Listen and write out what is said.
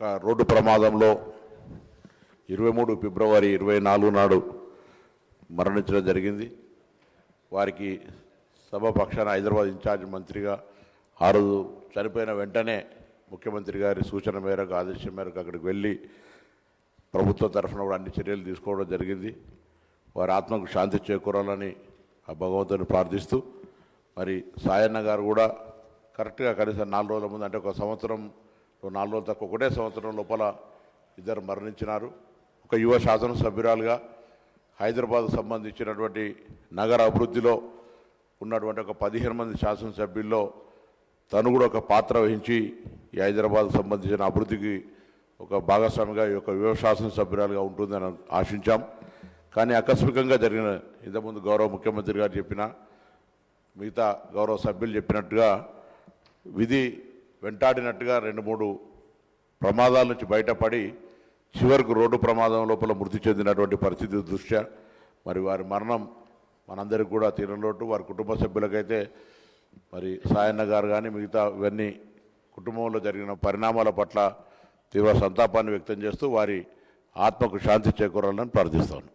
ఒక రోడ్డు ప్రమాదంలో ఇరవై మూడు ఫిబ్రవరి ఇరవై నాలుగు నాడు మరణించడం జరిగింది. వారికి సభ పక్షాన హైదరాబాద్ ఇన్ఛార్జ్ మంత్రిగా ఆ రోజు చనిపోయిన వెంటనే ముఖ్యమంత్రి గారి సూచన మేరకు ఆదేశం మేరకు అక్కడికి వెళ్ళి ప్రభుత్వం తరఫున కూడా అన్ని చర్యలు తీసుకోవడం జరిగింది. వారి ఆత్మకు శాంతి చేకూరాలని ఆ భగవంతుని ప్రార్థిస్తూ మరి సాయన్న గారు కూడా కరెక్ట్గా కనీసం నాలుగు రోజుల ముందు అంటే ఒక సంవత్సరం నాలుగు రోజులు తక్కువ ఒకటే సంవత్సరం లోపల ఇద్దరు మరణించినారు. ఒక యువ శాసనసభ్యురాలుగా హైదరాబాద్ సంబంధించినటువంటి నగర అభివృద్ధిలో ఉన్నటువంటి ఒక పదిహేను మంది శాసనసభ్యుల్లో తను కూడా ఒక పాత్ర వహించి ఈ హైదరాబాద్ సంబంధించిన అభివృద్ధికి ఒక భాగస్వామిగా ఈ యొక్క యువ శాసనసభ్యురాలుగా ఉంటుందని ఆశించాం. కానీ ఆకస్మికంగా జరిగిన ఇంతకుముందు గౌరవ ముఖ్యమంత్రి గారు చెప్పిన మిగతా గౌరవ సభ్యులు చెప్పినట్టుగా విధి వెంటాడినట్టుగా రెండు మూడు ప్రమాదాల నుంచి బయటపడి చివరకు రోడ్డు ప్రమాదం లోపల మృతి చెందినటువంటి పరిస్థితి దృష్ట్యా మరి వారి మరణం మనందరికీ కూడా తీరలోటు వారి కుటుంబ సభ్యులకైతే మరి సాయన్న గారు కానీ మిగతా ఇవన్నీ కుటుంబంలో జరిగిన పరిణామాల పట్ల తీవ్ర సంతాపాన్ని వ్యక్తం చేస్తూ వారి ఆత్మకు శాంతి చేకూరాలని ప్రార్థిస్తాను.